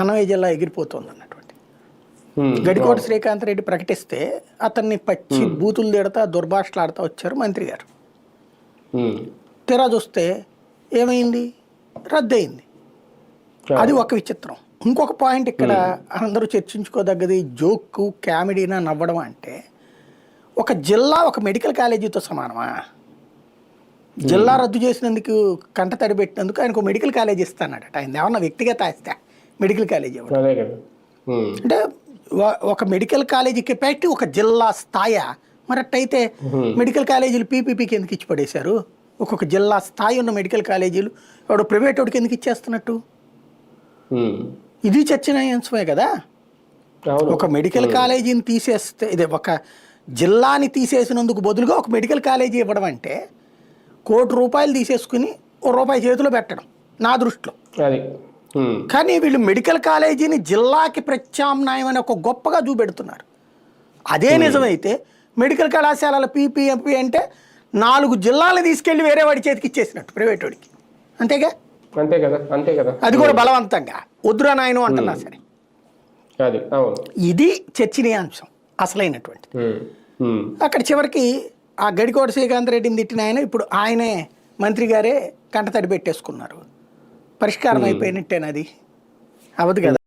అన్నమయ్య జిల్లా ఎగిరిపోతుంది అన్నటువంటి గడికోట శ్రీకాంత్ రెడ్డి ప్రకటిస్తే అతన్ని పచ్చి బూతులు తిడతా దుర్భాషలాడుతూ వచ్చారు మంత్రి గారు. తీరా చూస్తే ఏమైంది? రద్దయింది. అది ఒక విచిత్రం. ఇంకొక పాయింట్ ఇక్కడ అందరూ చర్చించుకోదగ్గది జోక్ కామెడీనా నవ్వడం అంటే ఒక జిల్లా ఒక మెడికల్ కాలేజీతో సమానమా? జిల్లా రద్దు చేసినందుకు కంట తడి పెట్టినందుకు ఆయనకు మెడికల్ కాలేజ్ ఇస్తానట. ఆయన ఏమన్నా వ్యక్తిగత ఆస్తి? మెడికల్ కాలేజ్ అంటే ఒక మెడికల్ కాలేజీ కెపాసిటీ ఒక జిల్లా స్థాయా మరి అట్టయితే మెడికల్ కాలేజీలు పీపీపీకి ఎందుకు ఇచ్చి పడేశారు? ఒక్కొక్క జిల్లా స్థాయి ఉన్న మెడికల్ కాలేజీలు వాడు ప్రైవేట్ వాడికి ఎందుకు ఇచ్చేస్తున్నట్టు? ఇది చర్చనీయాంశమే కదా. ఒక మెడికల్ కాలేజీని తీసేస్తే ఇదే ఒక జిల్లాని తీసేసినందుకు బదులుగా ఒక మెడికల్ కాలేజీ ఇవ్వడం అంటే కోటి రూపాయలు తీసేసుకుని ఓ రూపాయి చేతిలో పెట్టడం నా దృష్టిలో. కానీ వీళ్ళు మెడికల్ కాలేజీని జిల్లాకి ప్రత్యామ్నాయం అని ఒక గొప్పగా చూపెడుతున్నారు. అదే నిజమైతే మెడికల్ కళాశాలల పీపీఎంపీ అంటే నాలుగు జిల్లాలు తీసుకెళ్ళి వేరే వాడి చేతికి ఇచ్చేసినట్టు ప్రైవేట్ వాడికి. అంతేగా? అంతే కదా అంతే కదా. అది కూడా బలవంతంగా. వద్దురా నాయను అంటున్నా సరే. ఇది చర్చనీయాంశం అసలైనటువంటి. అక్కడ చివరికి ఆ గడికోట శ్రీకాంత్ రెడ్డిని తిట్టిన ఆయన ఇప్పుడు ఆయనే మంత్రి గారే కంటతడి పెట్టేసుకున్నారు. పరిష్కారం అయిపోయినట్టేనది అవదు కదా.